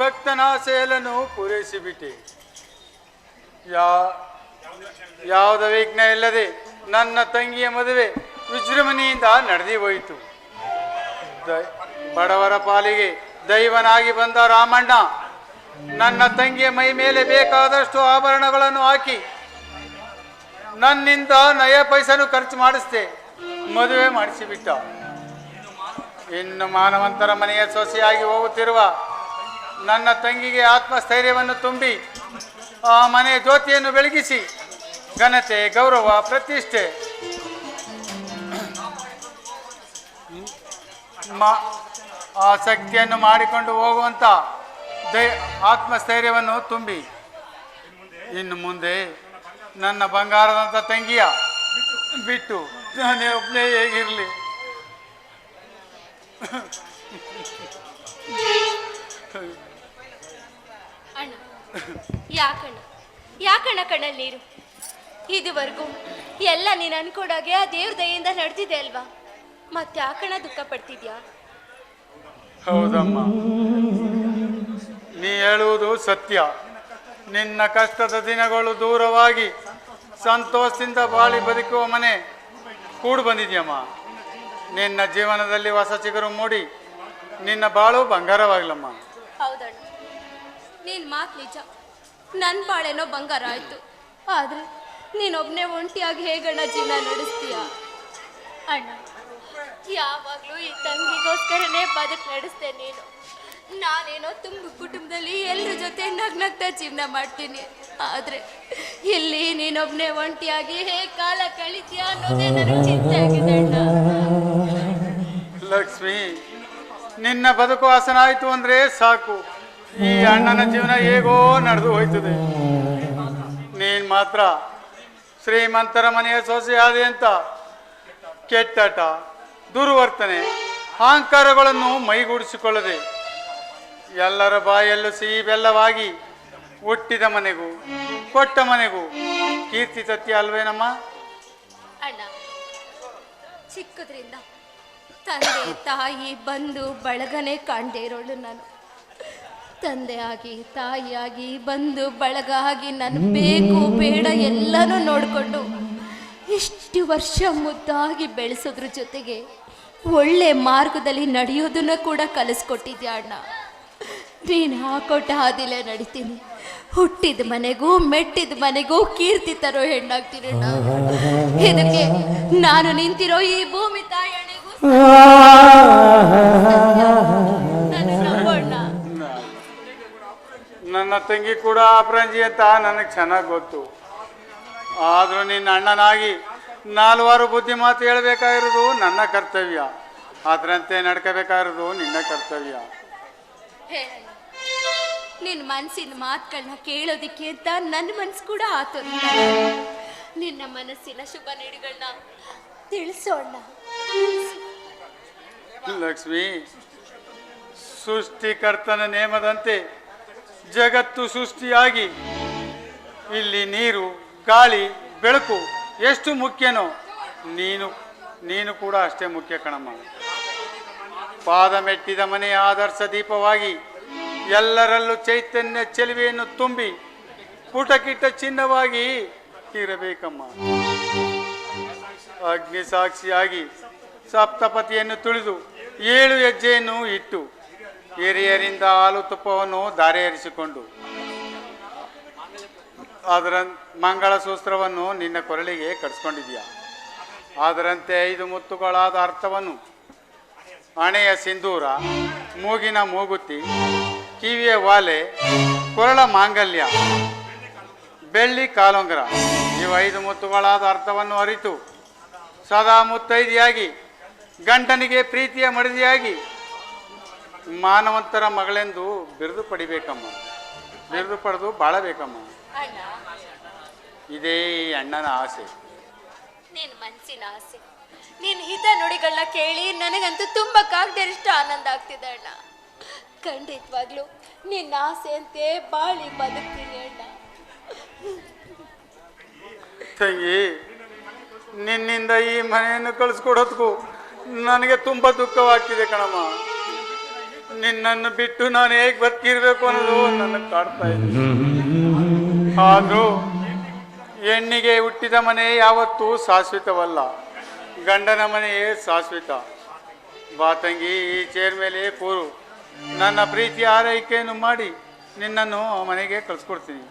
ಭಕ್ತನ ಆಸೆಯನ್ನು ಪೂರೈಸಿಬಿಟ್ಟೆ. ಯಾ, ಯಾವುದ ವಿಘ್ನ ಇಲ್ಲದೆ ನನ್ನ ತಂಗಿಯ ಮದುವೆ ವಿಜೃಂಭಣೆಯಿಂದ ನಡೆದಿ ಹೋಯಿತು. ಬಡವರ ಪಾಲಿಗೆ ದೈವನಾಗಿ ಬಂದ ರಾಮಣ್ಣ, ನನ್ನ ತಂಗಿಯ ಮೈ ಮೇಲೆ ಬೇಕಾದಷ್ಟು ಆಭರಣಗಳನ್ನು ಹಾಕಿ, ನನ್ನಿಂದ ನಯ ಪೈಸನು ಖರ್ಚು ಮಾಡಿಸ್ದೆ, ಮದುವೆ ಮಾಡಿಸಿಬಿಟ್ಟ. ಇನ್ನು ಮಾನವಂತರ ಮನೆಯ ಸೊಸೆಯಾಗಿ ಹೋಗುತ್ತಿರುವ ನನ್ನ ತಂಗಿಗೆ ಆತ್ಮಸ್ಥೈರ್ಯವನ್ನು ತುಂಬಿ ಆ ಮನೆಯ ಜ್ಯೋತಿಯನ್ನು ಬೆಳಗಿಸಿ ಘನತೆ, ಗೌರವ, ಪ್ರತಿಷ್ಠೆ. ಆ ಶಕ್ತಿಯನ್ನು ಮಾಡಿಕೊಂಡು ಹೋಗುವಂಥ ದೈ, ಆತ್ಮಸ್ಥೈರ್ಯವನ್ನು ತುಂಬಿ. ಇನ್ನು ಮುಂದೆ ನನ್ನ ಬಂಗಾರದಂಥ ತಂಗಿಯ ಬಿಟ್ಟು ನಾನೇ ಒಬ್ಬನೇ ಹೇಗಿರಲಿ. ಯಾಕಣ್ಣ? ಯಾಕಣ್ಣ ಕಣ್ಣಲ್ಲಿ ನೀರು? ಇದುವರೆಗೂ ಎಲ್ಲ ನೀನು ಅನ್ಕೊಂಡಾಗೆ ಆ ದೇವ್ರ ದಯೆಯಿಂದ ನಡೆದಿದೆ ಅಲ್ವಾ? ಮತ್ತೆ ಯಾಕಣ್ಣ ದುಃಖ ಪಡ್ತಿದ್ಯಾ? ಹೌದಮ್ಮ. ನೀ ಹೇಳುವುದು ಸತ್ಯ. ನಿನ್ನ ಕಷ್ಟದ ದಿನಗಳು ದೂರವಾಗಿ ಸಂತೋಷದಿಂದ ಬಾಳಿ ಬದುಕುವ ಮನೆ ಕೂಡು ಬಂದಿದ್ಯಮ್ಮ. ನಿನ್ನ ಜೀವನದಲ್ಲಿ ಹೊಸ ಚಿಗುರು ಮೂಡಿ ನಿನ್ನ ಬಾಳು ಬಂಗಾರವಾಗ್ಲಮ್ಮ ಹೌದಣ್ಣ. ನೀನ್ ಮಾತ್ ನಿಜ. ನನ್ನ ಬಾಳೆನೋ ಬಂಗಾರ ಆಯ್ತು. ಆದ್ರೆ ನೀನೊಬ್ಬನೇ ಒಂಟಿಯಾಗಿ ಹೇಗಣ್ಣ ಜೀವನ ನಡೆಸ್ತೀಯ? ಅಣ್ಣ, ಯಾವಾಗ್ಲೂ ಈ ತಂಗಿಗೋಸ್ಕರನೇ ಬದುಕ್ ನಡೆಸ್ತೆ ನೀನು. ನಾನೇನೋ ತುಂಬ ಕುಟುಂಬದಲ್ಲಿ ಎಲ್ಲರ ಜೊತೆ ನಗ್ನಗ್ತಾ ಜೀವನ ಮಾಡ್ತೀನಿ. ಆದ್ರೆ ಇಲ್ಲಿ ನೀನೊಬ್ನೇ ಒಂಟಿಯಾಗಿ ಹೇಗೆ ಕಾಲ ಕಳಿತೀಯ ಅನ್ನೋದೇ ನನಗೆ ಲಕ್ಷ್ಮಿ, ನಿನ್ನ ಬದುಕು ಹಸನಾಯ್ತು ಅಂದ್ರೆ ಸಾಕು. ಈ ಅಣ್ಣನ ಜೀವನ ಹೇಗೋ ನಡೆದು ಹೋಯ್ತದೆ. ನೀನ್ ಮಾತ್ರ ಶ್ರೀಮಂತರ ಮನೆಯ ಸೊಸೆ ಆದೆ ಅಂತ ಕೆಟ್ಟಾಟ, ದುರ್ವರ್ತನೆ, ಅಹಂಕಾರಗಳನ್ನು ಮೈಗೂಡಿಸಿಕೊಳ್ಳದೆ ಎಲ್ಲರ ಬಾಯಲ್ಲೂ ಸಿಹಿ ಬೆಲ್ಲವಾಗಿ ಹುಟ್ಟಿದ ಮನೆಗೂ, ಕೊಟ್ಟ ಮನೆಗೂ ಕೀರ್ತಿ ತತ್ತಿ ಅಲ್ವೇನಮ್ಮ ಅಣ್ಣ, ಚಿಕ್ಕದ್ರಿಂದ ತಂದೆ ತಾಯಿ ಬಂದು ಬಳಗನೆ ಕಾಣದೇ ಇರೋಳು ನಾನು. ತಂದೆಯಾಗಿ ತಾಯಿಯಾಗಿ ಬಂದು ಬಳಗಾಗಿ ನನ್ನ ನಾನು ಬೇಕು ಬೇಡ ಎಲ್ಲನೂ ನೋಡಿಕೊಂಡು ಇಷ್ಟು ವರ್ಷ ಮುದ್ದಾಗಿ ಬೆಳೆಸೋದ್ರ ಜೊತೆಗೆ ಒಳ್ಳೆ ಮಾರ್ಗದಲ್ಲಿ ನಡೆಯೋದನ್ನ ಕೂಡ ಕಲಿಸ್ಕೊಟ್ಟಿದ್ಯಾ ಅಣ್ಣ. ನೀನು ಹಾಕೊಟ್ಟ ಹಾದಿಲೇ ನಡೀತೀನಿ. ಹುಟ್ಟಿದ ಮನೆಗೂ ಮೆಟ್ಟಿದ ಮನೆಗೂ ಕೀರ್ತಿ ತರೋ ಹೆಣ್ಣಾಗ್ತೀನಿ ಅಣ್ಣ. ಇದಕ್ಕೆ ನಾನು ನಿಂತಿರೋ ಈ ಭೂಮಿ ತಾಯಣೆಗೂ ತಂಗಿ ಕೂಡ ಅಪರಂಜಿ ಅಂತ ನನಗೆ ಚೆನ್ನಾಗಿ ಗೊತ್ತು. ಆದರೂ ನಿನ್ನ ಅಣ್ಣನಾಗಿ ನಾಲ್ವಾರು ಬುದ್ಧಿ ಮಾತು ಹೇಳಬೇಕಾಗಿರೋದು ನನ್ನ ಕರ್ತವ್ಯ. ಅದರಂತೆ ನಡ್ಕೋಬೇಕಾಗಿರೋದು ನಿನ್ನ ಕರ್ತವ್ಯ. ನಿನ್ನ ಮನಸ್ಸಿನ ಮಾತುಗಳನ್ನ ಕೇಳೋದಿಕ್ಕೆ ಅಂತ ನನ್ನ ಮನಸ್ಸು ಕೂಡ ಆತು. ನಿನ್ನ ಮನಸ್ಸಿನ ಶುಭ ನುಡಿಗಳನ್ನ ತಿಳಿಸೋಣ ಲಕ್ಷ್ಮಿ ಸೃಷ್ಟಿಕರ್ತನ ನೇಮದಂತೆ ಜಗತ್ತು ಸೃಷ್ಟಿಯಾಗಿ ಇಲ್ಲಿ ನೀರು, ಗಾಳಿ, ಬೆಳಕು ಎಷ್ಟು ಮುಖ್ಯನೋ ನೀನು ನೀನು ಕೂಡ ಅಷ್ಟೇ ಮುಖ್ಯ ಕಣಮ್ಮ. ಪಾದ ಮೆಟ್ಟಿದ ಮನೆಯ ಆದರ್ಶ ದೀಪವಾಗಿ ಎಲ್ಲರಲ್ಲೂ ಚೈತನ್ಯ ಚೆಲುವೆಯನ್ನು ತುಂಬಿ ಪುಟಕಿಟ್ಟ ಚಿನ್ನವಾಗಿ ಇರಬೇಕಮ್ಮ. ಅಗ್ನಿ ಸಾಕ್ಷಿಯಾಗಿ ಸಪ್ತಪತಿಯನ್ನು ತುಳಿದು ಏಳು ಹೆಜ್ಜೆಯನ್ನು ಇಟ್ಟು ಹಿರಿಯರಿಂದ ಹಾಲು ತುಪ್ಪವನ್ನು ದಾರೆ ಅದರ ಮಂಗಳಸೂತ್ರವನ್ನು ನಿನ್ನ ಕೊರಳಿಗೆ ಕಟ್ಸ್ಕೊಂಡಿದೀಯ ಅದರಂತೆ ಐದು ಮುತ್ತುಗಳಾದ ಅರ್ಥವನ್ನು. ಹಣೆಯ ಸಿಂಧೂರ, ಮೂಗಿನ ಮೂಗುತಿ, ಕಿವಿಯ ವಾಲೆ, ಕೊರಳ ಮಾಂಗಲ್ಯ, ಬೆಳ್ಳಿ ಕಾಲೊಂಗರ, ಇವು ಐದು ಮುತ್ತುಗಳಾದ ಅರ್ಥವನ್ನು ಅರಿತು. ಸದಾ ಮುತ್ತೈದಿಯಾಗಿ, ಗಂಡನಿಗೆ ಪ್ರೀತಿಯ ಮಡದಿಯಾಗಿ ಮಾನವಂತರ ಮಗಳೆಂದು ಬಿರುದು ಪಡಿಬೇಕಮ್ಮ. ಬಿರುದು ಪಡೆದು ಬಾಳಬೇಕಮ್ಮ. ಇದೇ ಅಣ್ಣನ ಆಸೆ. ನಿನ್ನ ಮನಸ್ಸಿನ ಆಸೆ. ನಿನ್ನ ಹಿತ ನುಡಿಗಳನ್ನ ಕೇಳಿ ನನಗಂತೂ ತುಂಬಕ್ಕಾಗದಷ್ಟು ಆನಂದ ಆಗ್ತಿದೆ ಅಣ್ಣ. ಖಂಡಿತವಾಗ್ಲು ನಿನ್ನ ಆಸೆ ಅಂತೆ ಬಾಳಿ ಬದುಕ್ತೀನಿ ಅಣ್ಣ. ತಂಗಿ ನಿನ್ನಿಂದ ಈ ಮನೆಯನ್ನು ಕಳಿಸ್ಕೊಡೋದ್ಕು ನನಗೆ ತುಂಬಾ ದುಃಖವಾಗ್ತಿದೆ ಕಣಮ್ಮ. ನಿನ್ನನ್ನು ಬಿಟ್ಟು ನಾನು ಹೇಗೆ ಬದುಕಿರ್ಬೇಕು ಅನ್ನೋದು ನನ್ನ ಕಾಡ್ತಾ ಇದೆ. ಆದರೂ ಹೆಣ್ಣಿಗೆ ಹುಟ್ಟಿದ ಮನೆ ಯಾವತ್ತೂ ಶಾಶ್ವತವಲ್ಲ. ಗಂಡನ ಮನೆಯೇ ಶಾಶ್ವತ. ಬಾ ತಂಗಿ, ಈ ಚೇರ್ ಮೇಲೆ ಕೂರು. ನನ್ನ ಪ್ರೀತಿ ಆರೈಕೆಯನ್ನು ಮಾಡಿ ನಿನ್ನನ್ನು ಮನೆಗೆ ಕಳಿಸ್ಕೊಡ್ತೀನಿ.